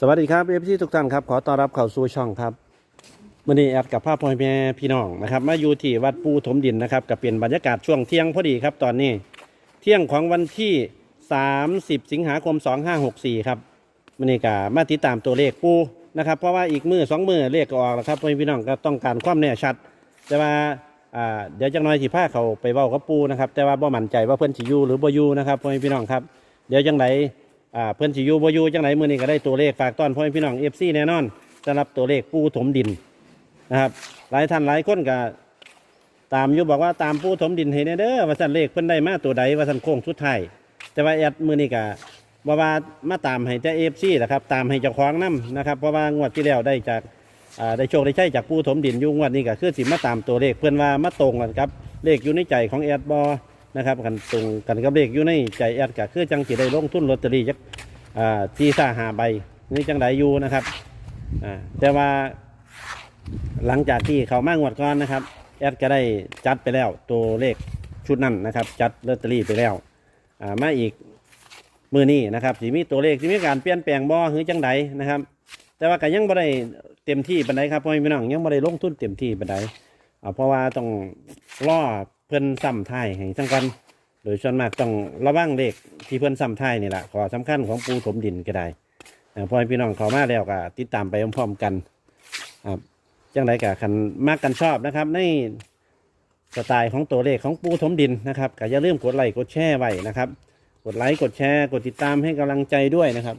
สวัสดีครับเอฟซีทุกท่านครับ ขอต้อนรับเข้าสู่ช่องครับมื่อนี้แอดกับภาพพ่อแม่พี่น้องนะครับ มาอยู่ที่วัดปูถมดินนะครับกับเป็นบรรยากาศช่วงเที่ยงพอดีครับ ตอนนี้ เที่ยงของวันที่ 30 สิงหาคม 2564 ครับมื่อนี้ก็มาติดตามตัวเลขปูนะครับ เพราะว่าอีกมือสองมือเลขก็ออกแล้วครับพ่อแม่พี่น้องก็ต้องการความแน่ชัด แต่ว่าอ่าเดี๋ยวจักหน้อยสิพาเขาไปเว้ากับปูนะครับแต่ว่าบ่มั่นใจว่าเพิ่อนสิอยู่หรือบ่อยู่นะครับพ่อแม่พี่น้องครับ เดี๋ยวจังได อ่าเพิ่อนสิอยู่บ่อยู่จังไดมื้อนี้ก็ได้ตัวเลขฝากต้อนพ่อแม่พี่น้อง FC แน่นอนสำหรับตัวเลขปูถมดินนะครับ หลายท่านหลายคนก็ตามอยู่บอกว่าตามปูถมดินให้แน่เด้อว่าซั่นเลขเพิ่นได้มาตัวใดว่าซั่นโค้งสุดท้ายแต่ว่าแอดมื้อนี้ก็บ่ว่ามาตามให้แต่ FC นะครับตามให้เจ้าของนํนะครับเพราะว่างวดที่แล้วได้จากอ่าได้โชคได้ใช้จากปูถมดินอยู่งวดนี้ก็คือสิมาตามตัวเลขเพิ่นว่ามาตรงกันครับเลขอยู่ในใจของแอดบอ นะครับกันตรงกันกับเลขอยู่ในใจแอดก็คือจังสิได้ลงทุนลอตเตอรี่จักอ่าที่ซ่าหาใบนี่จังไดอยู่นะครับอ่าแต่ว่าหลังจากที่เขามางวดก่อนนะครับ แอดก็ได้จัดไปแล้วตัวเลขชุดนั้นนะครับ จัดลอตเตอรี่ไปแล้วอ่ามาอีกมือนี้นะครับสิมีตัวเลขสิมีการเปลี่ยนแปลงบ่หรือจังไดนะครับ แต่ว่าก็ยังบ่ได้เต็มที่ปานใดครับพ่อแม่พี่น้องยังบ่ได้ลงทุนเต็มที่ปานใดอ่าเพราะว่าต้องรอ เพิ่อนซ้ำท้ายให้ทั้งกันโดยส่วนมากต้องระวังเลขที่เพื่อนซ้ำท้ายนี่แหละขอสำคัญของปูถมดินก็ได้อ่าพอพี่น้องขามาแล้วก็ติดตามไปพร้อมๆกันครับจังไรกับคันมากกันชอบนะครับ ในสไตล์ของตัวเลขของปูถมดินนะครับก็อย่าลืมกดไลค์กดแชร์ไว้นะครับ กดไลค์กดแชร์กดติดตามให้กำลังใจด้วยนะครับ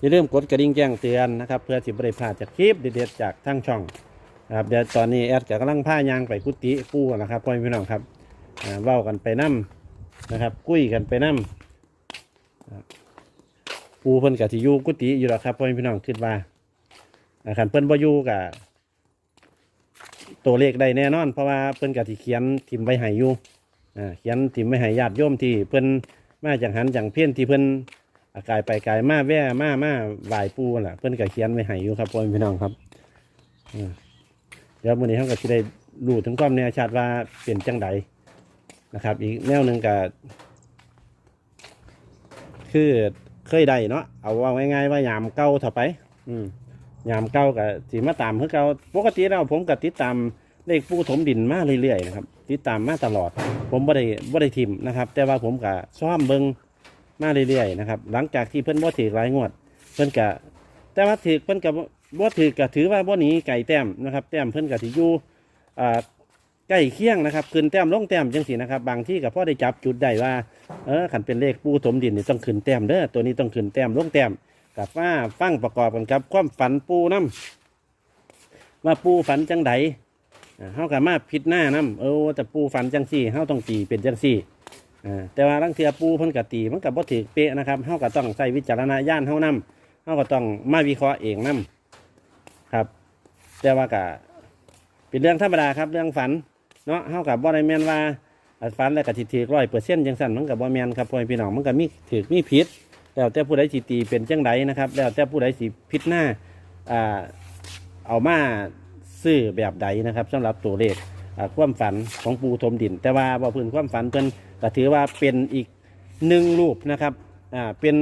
อย่าลืมกดกระดิ่งแจ้งเตือนนะครับ เพื่อสิบได้พลาดจากคลิปเด็ดๆจากทั้งช่อง นะครับเดี๋ยวตอนนี้แอดก็กำลังพายางไปกุฏิปูนะครับพ่อพี่น้องครับอ่าเว้ากันไปน้ำนะครับคุยกันไปน้ำอ่าปูเพิ่นกับที่อยู่กุฏิอยู่แล้วครับพ่อพี่น้องคิดว่าอ่าคันเพิ่นบ่อยู่กับตัวเลขได้แน่นอน เพราะว่าเพิ่นกับที่เขียนทิมไว้ให้อยู่อ่าเขียนทิมไว้ให้ญาติโยมที่เพิ่นมาจากหันจากเพี้ยนที่เพิ่นอากายไปกายมาแว่มามาไหวปูนั่นล่ะ เพิ่นก็เขียนไว้ให้อยู่ครับพ่อพี่น้องครับอ่า ดี๋ยวมื้อนี้เฮาก็สิได้รู้ถึงความแน่ชัดว่าเป็นจังใดนะครับ อีกแนวหนึ่งก็คือเคยได้เนาะเอาว่าง่ายๆว่ายามเก่าเถอะไป อืมยามเก่ากับสีมาตามคือเก่าปกติแล้วผมก็ติดตามเลขปูถมดินมาเรื่อยๆนะครับ ติดตามมาตลอด ผมบ่ได้บ่ได้ทิมนะครับ แต่ว่าผมก็ซ้อมเบิงมาเรื่อยๆนะครับ หลังจากที่เพิ่อนบ่ถือหลายงวด เพิ่อนก็แต่ว่าถือเพิ่อนก็บ่ บ่ถือก็ถือว่าบ่หนีไก่แต้มนะครับ แต้มเพิ่นก็สิอยู่อ่าใกล้เคียงนะครับขึ้นแต้มลงแต้มจังสีนะครับ บางที่กับพ่อได้จับจุดได้ว่าเออขันเป็นเลขปูถมดินนี่ต้องขึ้นแต้มเด้อตัวนี้ต้องขึ้นแต้มลงแต้มกับว่าฟังประกอบกันครับ ความฝันปูน้ำว่าปูฝันจังไดอ่าเฮากับมาผิดหน้าน้ำเออแต่ปูฝันจังสี่เฮาต้องตีเป็นจังสี่อ่าแต่ว่าลังเทียปูเพิ่นกับตีมันกับบ่ถือเป๊ะนะครับเฮาก็ต้องใส่วิจารณญาณเฮานํเฮาก็ต้องมาวิเคราะห์เองนํครับ แต่ว่าก็เป็นเรื่องธรรมดาครับเรื่องฝันเนาะเฮากับบ่ได้แม่นว่าอันแล้วก็สิถือร้อยเปอร์เซ็นต์จังซั่นมันก็บ่แม่นครับพ่อพี่น้องมันก็มีถือมีผิด แล้วแต่ผู้ใดสิตีเป็นจังไดนะครับ แล้วแต่ผู้ใดสิพิดหน้าอ่าเอามาซื้อแบบใดนะครับสำหรับตัวเลขความฝันของปูทมดิน แต่ว่าบ่พื้นความฝันเพิ่นก็ถือว่าเป็นอีกหนึ่งรูปนะครับอ่าเป็น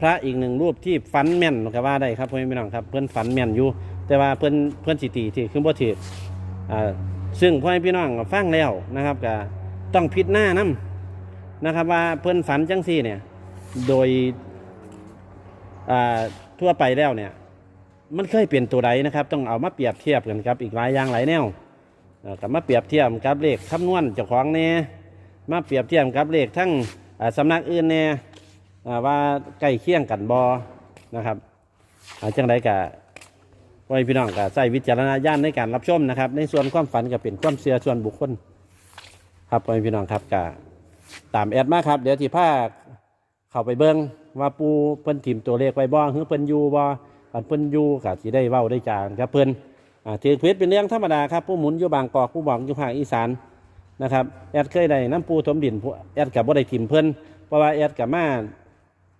พระอีกหนึ่งรูปที่ฝันแม่นก็ว่าได้ครับพ่อพี่น้องครับเพิ่อนฝันแม่นอยู่ แต่ว่าเพิ่นเพิ่นสิตีที่คือบ่ถืออ่าซึ่งพ่อแม่พี่น้องฟังแล้วนะครับก็ต้องพิจารณานํนะครับ ว่าเพิ่อนฝันจังซี่เนี่ย โดยอ่าทั่วไปแล้วเนี่ย มันเคยเปลี่ยนตัวใดนะครับ ต้องเอามาเปรียบเทียบกันครับ อีกหลายอย่างหลายแนวเอ่อกับมาเปรียบเทียบกับเลขคำนวณเจ้าของเนี่ยมาเปรียบเทียบกับเลขทั้งอ่าสำนักอื่นเนี่ยอ่าว่าใกล้เคียงกันบอนะครับอาจังไดกะ พ่อพี่น้องก็ใส่วิจารณญาณในการรับชมนะครับ ในส่วนความฝันก็เป็นความเชื่อส่วนบุคคล ครับพ่อพี่น้องครับก็ตามแอดมาครับ เดี๋ยวที่ภาคเข้าไปเบิ้งว่าปูเพิ่นถิ่มตัวเลขไว้บ่หรือเพิ่นอยู่บ่อันเพิ่นอยู่ก็สิได้เว้าได้จางครับเพิ่นอ่าถือเพชรเป็นเรื่องธรรมดาครับผู้หมุนอยู่บางกอกผู้บอกอยู่ภาคอีสานนะครับแอดเคยได้น้ำปูถมดินแอดกับบ่ได้ถิ่มเพิ่นเพราะว่าแอดกับมา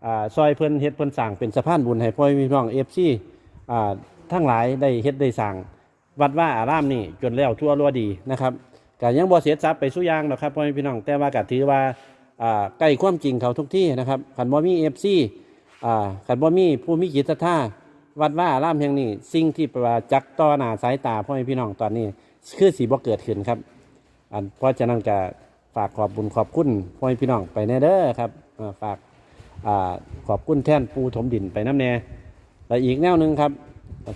อ่าซอยเพิ่นเฮ็ดเพิ่นสั่งเป็นสะพานบุญให้พ่อพี่น้อง FC อ่า ทั้งหลายได้เฮ็ดได้สั่งวัดว่าอารามนี่จนแล้วทั่วรัวดีนะครับก็ยังบ่เสียทรัพย์ไปสู้ยางหรอกครับพ่อแม่พี่น้องแต่ว่าก็ถือว่าอ่าใกล้ความจริงเขาทุกที่นะครับขันบ่มี FC อ่าคันบ่มีผู้มีจิตศรัทธาวัดว่าอารามแห่งนี้สิ่งที่ประจักษ์ต่อหน้าสายตาพ่อแม่พี่น้องตอนนี้ คือสีบ่เกิดขึ้นครับอันเพราะฉะนั้นก็ฝากขอบบุญขอบคุณพ่อแม่พี่น้องไปแน่เด้อครับฝากอ่าขอบคุณแท่นปูถมดินไปน้ำแน่และอีกแนวหนึ่งครับ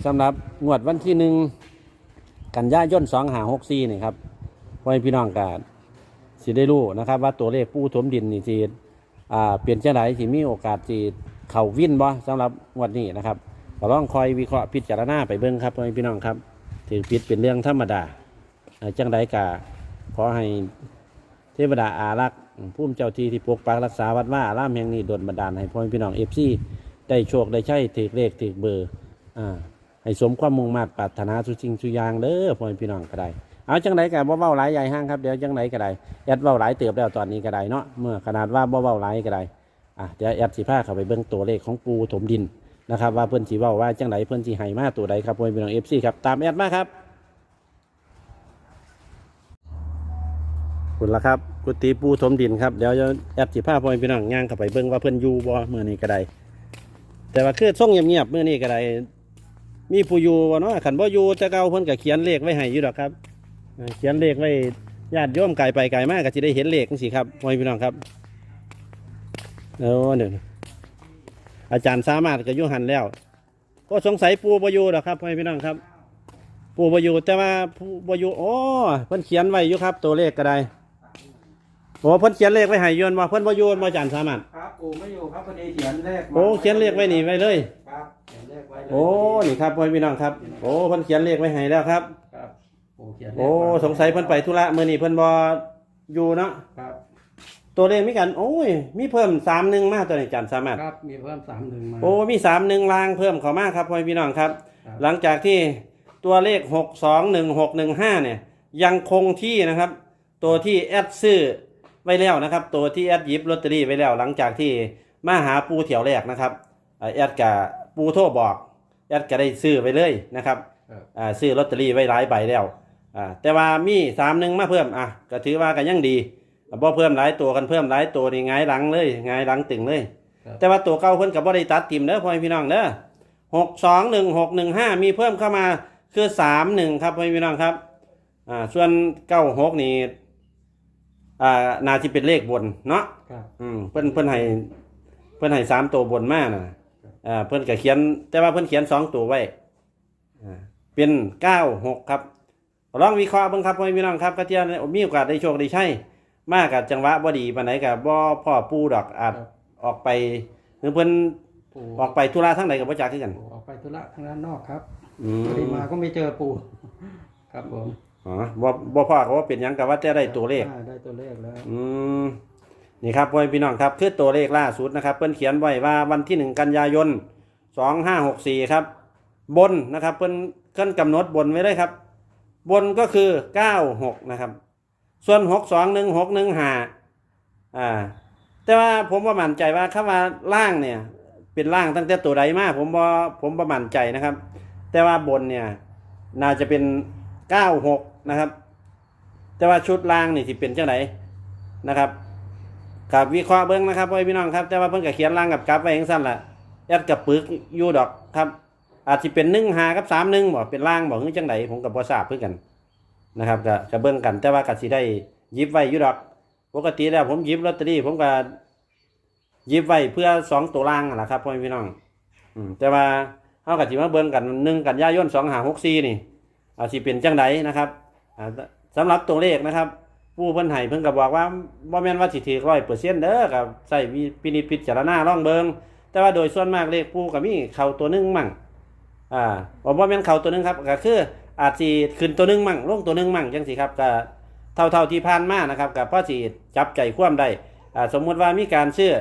สำหรับงวดวันที่หนึ่งกันยายนสองหาหกสี่นี่ครับพ่อแม่พี่น้องก็สิได้รู้นะครับ ว่าตัวเลขปูถมดินนี่สิอ่าเปลี่ยนจังไหนสิมีโอกาสสิเข่าวิ่นบ่สำหรับงวดนี้นะครับก็ต้องคอยวิเคราะห์พิจารณาไปเบิ่งครับพ่อแม่พี่น้องครับ ถือผิดเป็นเรื่องธรรมดาจังไดกาขอให้เทวดาอารักษ์ผู้มเจ้าที่ที่ปกปักรักษาวัดว่าอารามแห่งนี้โดนบันดาลให้พ่อแม่พี่น้องเอฟซีได้โชคได้ใช่ถือเลขถือเบอร์อ่า ให้สมความมุ่งมั่นปรารถนาสุจริงสุยางเด้อพ่อพี่น้องก็ได้เอาจังไดกับ่เว้าหลายใหญ่ห้างครับเดี๋ยวจังไดก็ได้แอดเว้าหลายเติบแล้วตอนนี้ก็ได้เนาะเมื่อขนาดว่าบ่เว้าหลายก็ได้อะเดี๋ยวแอดสิพาเข้าไปเบิ่งตัวเลขของปูถมดินนะครับ ว่าเพิ่อนสิเว้าว่าจังไดเพิ่อนสิให้มาตัวใดครับพ่อพี่น้อง FC ครับตามแอดมาครับคุณละครับกุฏิปูถมดินครับเดี๋ยวจะแอดสิผ้าพ่อพี่น้องย่างเข้าไปเบิ่งว่าเพิ่อนอยู่บ่เมื่อนี้ก็ได้แต่ว่าคือส่งเงียบๆเมื่อนี้ก็ได้ มีผู้อยู่บ่เนาะขันบ่อยู่จะเก่าเพิ่นก็เขียนเลขไว้ให้อยู่ดอกครับเออเขียนเลขไว้ญาติโยมไกลไปไกลมากก็สิได้เห็นเลขจังซี่ครับพ่อแม่พี่น้องครับเออเดี๋ยวอาจารย์สามารถก็อยู่หันแล้ว ก็สงสัยปูบ่อยู่ดอกครับพ่อแม่พี่น้องครับ ปูบ่อยู่แต่ว่าปูบ่อยู่อ๋อเพิ่นเขียนไว้อยู่ครับ ตัวเลขก็ได้โอ้เพิ่นเขียนเลขไว้ให้ยนต์ว่าเพิ่นบ่โยนบ่อาจารย์สามารถครับกูไม่อยู่ครับพอดีเขียนเลขมาโอ้เขียนเลขไว้นี่ไว้เลยครับเขียนเลขไว้เลยโอ้นี่ครับพ่อพี่น้องครับ โอ้เพิ่นเขียนเลขไว้ให้แล้วครับ ครับกูเขียนเลขโอ้มาสงสัยเพิ่นไปธุระมื้อนี้เพิ่นบ่อยู่เนาะครับ ตัวเลขมีกันโอ้ย มีเพิ่ม31มาตัวนี้อาจารย์สามารถ ครับมีเพิ่มสามหนึ่งมา โอ้มี31ลางเพิ่มเข้ามาครับพ่อพี่น้องครับ ครับ หลังจากที่ตัวเลข621615เนี่ย ยังคงที่นะครับ ตัวที่แอดซื้อไว้แล้วนะครับ ตัวที่แอดหยิบลอตเตอรี่ไว้แล้ว หลังจากที่มาหาปูเถียวแรกนะครับอ่าแอดกับ ปูโทรบอกแอดก็ได้ซื้อไว้เลยนะครับครับอ่าซื้อลอตเตอรี่ไว้หลายใบแล้วอ่าแต่ว่ามีสามหนึ่งมาเพิ่มอะก็ถือว่ากันยังดีบ่เพิ่มหลายตัวกันเพิ่มหลายตัวนี่หงายหลังเลยหงายหลังตึงเลยครับแต่ว่าตัวเก่าเพิ่นกับบ่ได้ตัดทิมเด้อพ่อแม่พี่น้องเด้อหกสองหนึ่งหกหนึ่งห้ามีเพิ่มเข้ามาคือสามหนึ่งครับพ่อแม่พี่น้องครับอ่าส่วนเก้าหกนี่อ่านาที่เป็นเลขบนเนาะครับอืมเพิ่นเพิ่นให้เพิ่นให้สามตัวบนมาน่ะ อ่าเพิ่นก็เขียน แต่ว่าเพิ่นเขียนสองตัวไว้อ่าเป็นเก้าหกครับลองวิเคราะห์เบิ่งครับพ่อแม่พี่น้องครับก็เที่ยมีโอกาสได้โชคได้ใช่มากกับจังหวะบ่ดีปานไหนกับบ่พ่อปูดอกอาจครับออกไปหรือเพิ่นปูออกไปธุระทั้งไหนกับพ่อจักคือกัน ปูออกไปธุระทางด้านนอกครับอืพอดีมมาก็ไม่เจอปูครับผมอ๋อบ่บ่พ่อก็ว่าเป็นหยังกับว่าจะได้ตัวเลข อ่าได้ตัวเลขแล้ว อืม นี่ครับพ่อพี่น้องครับคือตัวเลขล่าสุดนะครับ เพิ่นเขียนไว้ว่าวันที่หนึ่งกันยายนสองห้าหกสี่ครับ บนนะครับ เพิ่นเพิ่นกำหนดบนไว้เลยครับ บนก็คือเก้าหกนะครับ ส่วนหกสองหนึ่งหกหนึ่งห้าอ่าแต่ว่าผมประมั่นใจว่าคำว่าล่างเนี่ย เป็นล่างตั้งแต่ตัวใดมาผมบ่ผมประมั่นใจนะครับ แต่ว่าบนเนี่ยน่าจะเป็นเก้าหกนะครับ แต่ว่าชุดล่างนี่ที่เป็นเจ้าไหนนะครับ กับวิเคราะห์เบิ้งนะครับพ่อพี่น้องครับ แต่ว่าเพิ่นก็เขียนล่างกับกราฟไว้อย่างสั้นล่ะแอดกับปึกอยู่ดอกครับ อาจจะเป็นหนึ่งหากับสามหนึ่งบ่เป็นล่างบ่หรือจังไหนผมกับบ่ทราบเพื่อกันนะครับก็ก็เบิ่งกัน แต่ว่าก็สิได้ยิบไว้อยู่ดอกปกติแล้วผมยิบลอตเตอรี่ผมก็ยิบไว้เพื่อสองตัวล่างนั่นแหละครับพ่อพี่น้องอืมแต่ว่าเฮาก็สิมาเบิ่งกันหนึ่งกันย่ายนสองหาหกสี่นี่อาจสิเป็นจังไดนะครับอ่าสำหรับตัวเลขนะครับ ผู้เพิ่นให้เพิ่นก็บอกว่าบ่แม่นว่าสิถือร้อยเปอร์เซ็นต์เด้อกับใส่พินิจพิจารณาล่องเบิงแต่ว่าโดยส่วนมากเลขผู้ก็มีเข้าตัวหนึงมั่งอ่าบ่บ่แม่นเข้าตัวหนึงครับก็คืออาจสิขึ้นตัวหนึงมั่งลงตัวหนึงมั่งจังซี่ครับก็เท่าๆที่ผ่านมานะครับก็พอสิจับใจความได้อ่าสมมุติว่ามีการซื้อ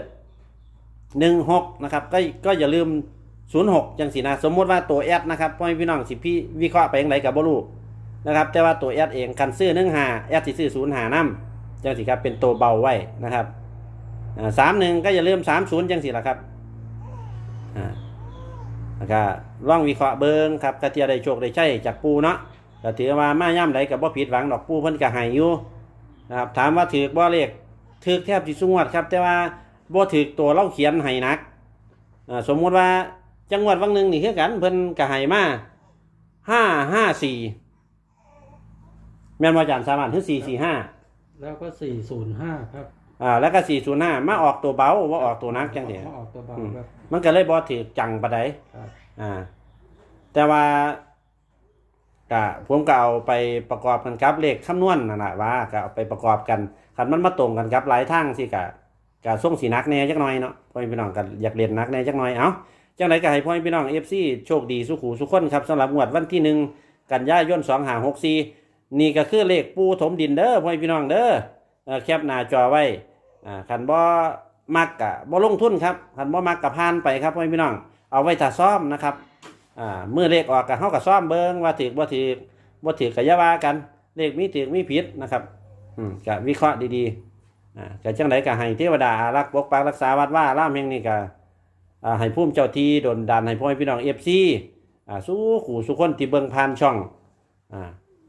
16นะครับก็ก็อย่าลืม06จังสีนะสมมุติว่าตัวแอดนะครับพ่อพี่น้องสิพี่วิเคราะห์ไปอย่างไรกับบ่รู้ นะครับแต่ว่าตัวแอดเองคันซื้อหนึ่งหาแอดสิซื้อศูนย์หานํจังสิครับเป็นตัวเบาไว้นะครับสามหนึ่งก็อย่าลืมสามศูนย์จังสิละครับอ่าแล้วก็ลองวิเคราะห์เบิงครับกระเทียได้โชคได้ใช่จากปูเนาะก็ถือว่ามาย่ำใดกับบ่ผิดหวังดอกปูเพิ่นก็ให้อยู่นะครับถามว่าถือบ่เลขถือแทบสิสุงวดครับ แต่ว่าบ่ถือตัวเล่าเขียนให้นักสมมุติว่าจังหวัดวังหนึ่งนี่คือกันเพิ่นก็ให้มาห้าห้าสี่ แม่นว่าอาจารย์สามารถถึงสี่สี่ห้าแล้วก็สี่ศูนย์ห้าครับอ่าแล้วก็สี่ศูนย์ห้ามาออกตัวเบาว่าออกตัวนักจังเดียมาออกตัวเบาอืมครับมันก็เลยบอถือจังปะไดครับอ่า แต่ว่าก็ผมก็เอาไปประกอบกันกับเลขคำนวณนั่นแหละว่าก็เอาไปประกอบกันคันมันมาตรงกันกับหลายทางสิกะกะส่งสีนักแหน่จักหน่อยเนาะพ่อแม่พี่น้องกันอยากเรียนนักแหน่จักหน่อยเอ้าจังไรก็ให้พ่อแม่พี่น้องเอฟซีโชคดีสุขูสุขคนครับสำหรับงวดวันที่หนึ่งกันยายนสองหาหกสี่ นี่ก็คือเลขปูถมดินเด้อพ่อพี่น้องเด้ออแคปหน้าจอไว้อ่าคันบ่มักกะบ่ลงทุนครับคันบ่มักกะพานไปครับพ่อพี่น้อง เอาไว้ถ้าซ่อมนะครับเมื่อเลขออกกับเฮากับซ่อมเบิงว่าถือบ่าถือบ่าถือก็อย่าว่ากัน เลขมีถือมีผิดนะครับก็วิเคราะห์ดีๆก็จังไดก็ให้เทวดาอารักษ์ปกปักรักษาวัดว่าล่ามแห่งนี้ก็อ่าให้ภูมิเจ้าที่ดลดันให้พ่อพี่น้อง FC อ่าสู้ขู่สุขคนที่เบิ่งผ่านช่องอ่า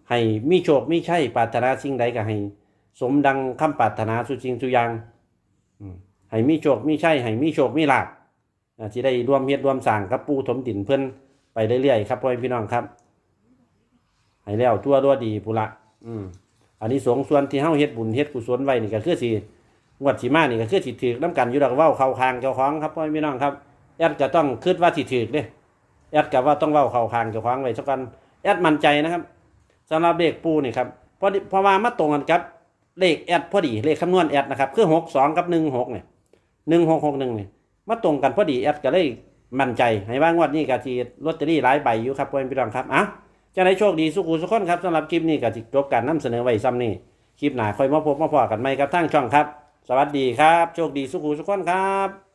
ให้มีโชคมีชัยปรารถนาสิ่งใดก็ให้ สมดังคำปรารถนาสุจริงสุย่างให้มีโชคมีชัยให้มีโชคมีลาภที่ได้รวมเฮ็ดรวมสร้างกับปูถมดินเพิ่อนไปเรื่อยๆครับพ่อพี่น้องครับ ให้แล้วทั่วรัวดีพุละอืมอันนี้สงส่วนที่เฮาเฮ็ดบุญเฮ็ดกุศลไว้นี่ก็คือสิงวดสิมานี่ก็คือสิถือน้ำกันอยู่ดอกว้าเข้าคางเจ้าของครับพ่อพี่น้องครับแอดก็ต้องคิดว่าสิถือเด้แอดก็ว่าต้องเว้าเข้าคางเจ้าของไว้สักกันแอดมั่นใจนะครับ สำหรับเลขปูนี่ครับเพราะเพราะว่ามาตรงกันครับ เลขแอดพอดีเลขคำนวณแอดนะครับคือหกสองกับหนึ่งหกเนี่ยหนึ่งหกหกหนึ่งเนี่ยมาตรงกันพอดีแอดก็เลยมั่นใจให้ว่างวดนี้ก็ทีลอตเตอรี่หลายใบอยู่ครับเพื่อแม่พี่น้องครับอะจะได้โชคดีสุขุสุขคนครับสำหรับคลิปนี้ก็จิจบการนำเสนอไว้ซ้ำนี่คลิปหนาค่อยมาพบมาพอกันใหม่กับทางช่องครับ สวัสดีครับ โชคดีสุขุสุขคนครับ